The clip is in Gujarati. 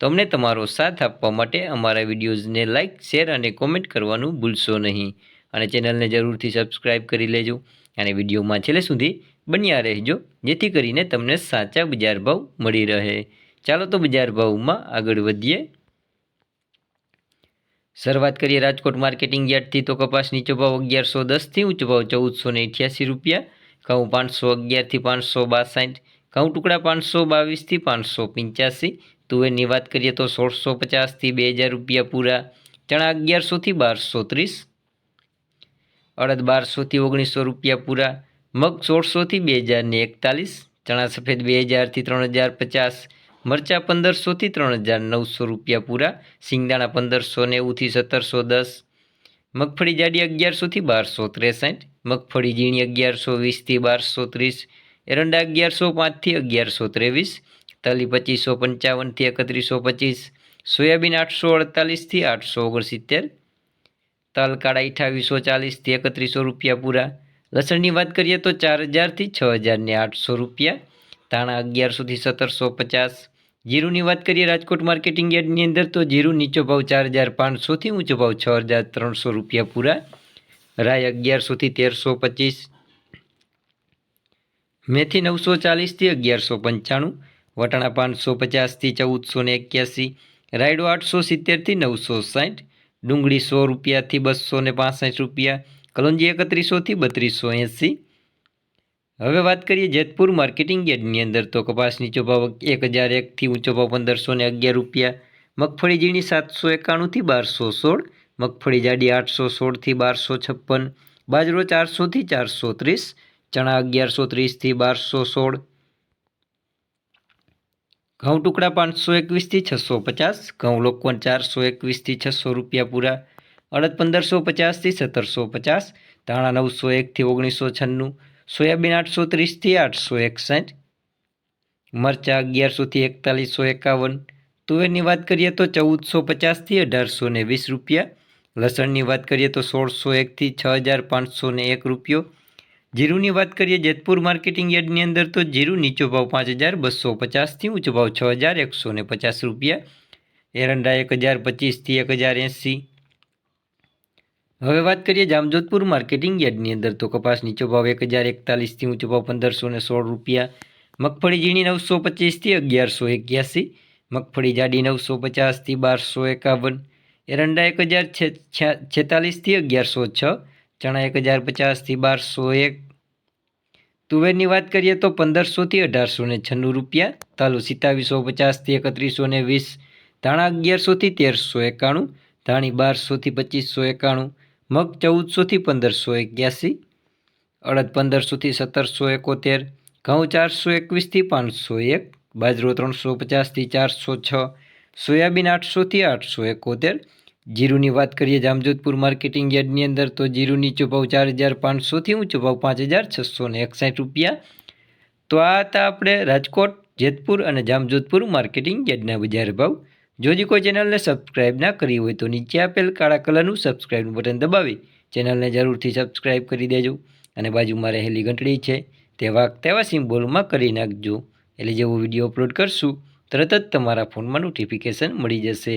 તો અમને તમારો સાથ આપવા માટે અમારા વિડીયોઝને લાઇક શેર અને કોમેન્ટ કરવાનું ભૂલશો નહીં. અને ચેનલને જરૂરથી સબસ્ક્રાઇબ કરી લેજો અને વિડીયોમાં છેલ્લે સુધી બન્યા રહેજો, જેથી કરીને તમને સાચા બજાર ભાવ મળી રહે. ચાલો તો બજાર ભાવમાં આગળ વધીએ. શરૂઆત કરીએ રાજકોટ માર્કેટિંગ યાર્ડથી. તો કપાસ નીચો ભાવ અગિયારસો દસથી ઊંચો ભાવ ચૌદસો ને અઠ્યાસી રૂપિયા. ઘઉં પાંચસો અગિયારથી પાંચસો બાસઠ. ઘઉં ટુકડા પાંચસો બાવીસથી પાંચસો પંચ્યાસી. તુવેરની વાત કરીએ તો સોળસો પચાસથી બે હજાર રૂપિયા પૂરા. ચણા અગિયારસોથી બારસો ત્રીસ અડદ બારસોથી ઓગણીસો રૂપિયા પૂરા. મગ સોળસોથી બે હજારને એકતાલીસ. ચણા સફેદ બે હજારથી ત્રણ હજાર પચાસ. મરચાં પંદરસોથી ત્રણ હજાર નવસો રૂપિયા પૂરા. સિંગદાણા પંદરસો નેવુંથી સત્તરસો દસ. મગફળી જાડી અગિયારસોથી બારસો ત્રેસઠ. મગફળી ઝીણી અગિયારસો વીસથી બારસો ત્રીસ. એરંડા અગિયારસો પાંચથી અગિયારસો ત્રેવીસ. તલી પચીસો પંચાવનથી એકત્રીસો પચીસ સોયાબીન આઠસો અડતાલીસથી આઠસો ઓગણસિત્તેર તલ કાળા અઠાવીસો ચાલીસથી એકત્રીસો રૂપિયા પૂરા. લસણની વાત કરીએ તો ચાર હજારથી છ હજારને આઠસો રૂપિયા, ધાણા અગિયારસોથી સત્તરસો પચાસ. જીરુની વાત કરીએ રાજકોટ માર્કેટિંગ યાર્ડની અંદર તો જીરું નીચો ભાવ ચાર હજાર પાંચસોથી ઊંચો ભાવ છ હજાર ત્રણસો રૂપિયા પૂરા. રાય અગિયારસોથી તેરસો પચીસ. મેથી નવસો ચાલીસથી અગિયારસો પંચાણું. વટાણા પાંચસો પચાસથી ચૌદસો ને એક્યાસી, રાયડો આઠસો સિત્તેરથી નવસો સાઠ, ડુંગળી સો રૂપિયાથી બસો ને પાસઠ રૂપિયા, કલોંજી એકત્રીસોથી બત્રીસો એંસી. હવે વાત કરીએ જેતપુર માર્કેટિંગ યાર્ડની અંદર તો કપાસ નીચો ભાવ એક હજાર એકથી ઊંચો ભાવ પંદરસો ને અગિયાર રૂપિયા, મગફળી ઝીણી સાતસો એકાણુંથી બારસો સોળ, મગફળી જાડી આઠસો સોળથી બારસો છપ્પન, બાજરો ચારસોથી ચારસો ત્રીસ, ચણા અગિયારસો ત્રીસથી બારસો સોળ ઘઉં ટુકડા પાંચસો એકવીસથી છસો પચાસ, ઘઉં લોકવન ચારસો એકવીસથી છસો રૂપિયા પૂરા, અડદ પંદરસો પચાસથી સત્તરસો પચાસ, ધાણા નવસો એકથી ઓગણીસો છન્નું, સોયાબીન આઠસો ત્રીસથી આઠસો એકસઠ, મરચાં અગિયારસોથી એકતાલીસો એકાવન, તુવેરની વાત કરીએ તો ચૌદસો પચાસથી અઢારસો ને વીસ રૂપિયા, લસણની વાત કરીએ તો સોળસો એકથી છ હજાર પાંચસો એક રૂપિયો જીરુની વાત કરીએ જેતપુર માર્કેટિંગ યાર્ડની અંદર, તો જીરું નીચો ભાવ પાંચ હજાર, બસો પચાસથી ઊંચો ભાવ છ હજાર, એકસો ને પચાસ રૂપિયા. એરંડા એક હજાર, પચીસથી એક હજાર એંસી. હવે વાત કરીએ જામજોધપુર માર્કેટિંગ યાર્ડની અંદર, તો કપાસ નીચો ભાવ એક હજાર એકતાલીસથી ઊંચો ભાવ પંદરસો ને સોળ રૂપિયા. મગફળી ઝીણી નવસો પચીસથી અગિયારસો એક્યાસી. મગફળી જાડી નવસો પચાસથી બારસો એકાવન. એરંડા એક હજાર છેતાલીસથી અગિયારસો છ. ચણા એક હજાર પચાસથી બારસો એક. તુવેરની વાત કરીએ તો પંદરસોથી અઢારસો ને છન્નું રૂપિયા, તાલુ સિત્તાવીસો પચાસથી એકત્રીસો ને વીસ, ધાણા અગિયારસોથી તેરસો એકાણું, ધાણી બારસોથી પચીસો એકાણું, મગ ચૌદસોથી પંદરસો એક્યાસી, અડદ પંદરસોથી સત્તરસો એકોતેર, ઘઉં ચારસો એકવીસથી પાંચસો એક, બાજરો ત્રણસો પચાસથી ચારસો છ, સોયાબીન આઠસોથી આઠસો એકોતેર જીરુની વાત કરીએ જામજોધપુર માર્કેટિંગ યાર્ડની અંદર, તો જીરું નીચો ભાવ ચાર હજાર પાંચસોથી ઊંચો ભાવ પાંચ હજાર છસો ને એકસાઠ રૂપિયા. તો આ હતા આપણે રાજકોટ, જેતપુર અને જામજોધપુર માર્કેટિંગ યાર્ડના બજાર ભાવ. જો કોઈ ચેનલને સબસ્ક્રાઇબ ના કરી હોય, તો નીચે આપેલ કાળા કલરનું સબસ્ક્રાઇબનું બટન દબાવી ચેનલને જરૂરથી સબસ્ક્રાઇબ કરી દેજો અને બાજુમાં રહેલી ઘંટડી છે તેવા તેવા સિમ્બોલમાં કરી નાખજો. એટલે જેવો વીડિયો અપલોડ કરશું, તરત જ તમારા ફોનમાં નોટિફિકેશન મળી જશે.